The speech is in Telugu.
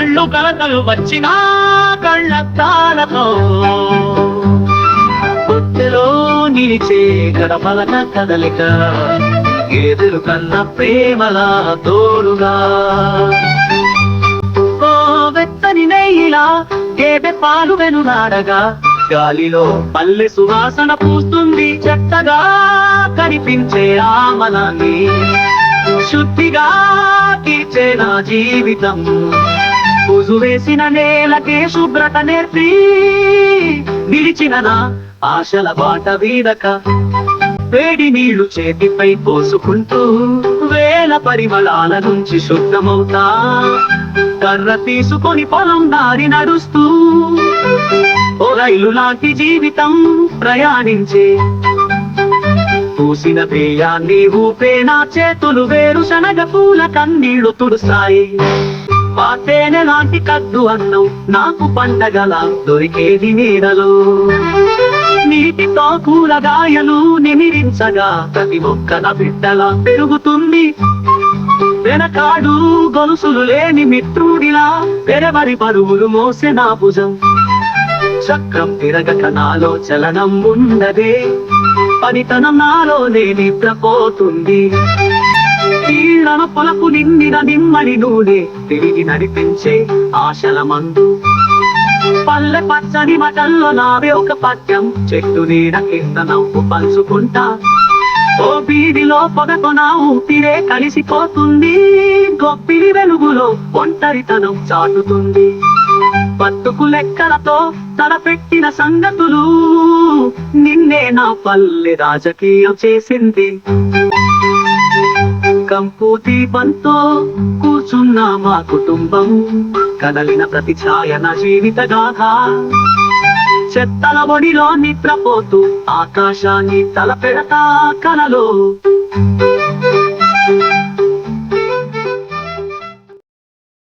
కళ్ళు కలతలు వచ్చినా కళ్ళద్దాలతో గుట్టెలో నిలిచే గడపలక కదలిక ఎదురు కన్న ప్రేమలా తోడుగా ఓ వెత్తని నెయ్యిలా గేదె పాలు వెనునాడగా గాలిలో పల్లె సువాసన పూస్తుంది చెత్తగా కనిపించే ఆమలాన్ని శుద్ధిగా తీర్చే నా జీవితం. పూజు వేసిన నేలకే శుభ్రత నేర్పి నిలిచిన నా ఆశల బాట వీడక. వేడి నీళ్ళు చేతిపై పోసుకుంటూ వేల పరిమళాల నుంచి శుద్ధమవుతా. కర్ర తీసుకొని పొలం దారి నడుస్తూ ఓ రైలు లాంటి జీవితం ప్రయాణించే. పూసిన బియ్యాన్ని ఊపే నా చేతులు వేరు శనగ పూల కన్నీళ్ళు తుడుస్తాయి. పాతేనె లాంటి కద్దు అన్నం నాకు పండగల దొరికేది నీడలో. నీటితో కూరగాయలు నిమిరించగా ప్రతి మొక్కల బిడ్డలా పెరుగుతుంది. వెనకాడు గొలుసులు లేని మిత్రుడిలా పెరవరి పరువులు మోసే నా భుజం. చక్రం తిరగక నాలో చలనం ఉండదే. పనితనం నాలోనే ప్రపోతుంది కీళ్ళన పొలకు నిండిన నిమ్మడి నూనె తిరిగి నడిపించే ఆశల మందు పల్లె పచ్చని మటల్లో నావే ఒక పద్యం. చెట్టు నీడ కింద నవ్వు పలుచుకుంటా ఓ బీడిలో పొగతో నా ఊపిరే కలిసిపోతుంది. గొప్పిడి వెలుగులో ఒంటరితనం చాటుతుంది. బతుకు లెక్కలతో తలపెట్టిన సంగతులు నిన్నే నా పల్లె రాజకీయం చేసింది. కంపు దీపంతో కూర్చున్న మా కుటుంబం. కదలిన ప్రతి ఛాయ నా జీవిత గాథ. చెత్తల ఒడిలో నిద్రపోతూ ఆకాశాన్ని తలపెడతా కలలో.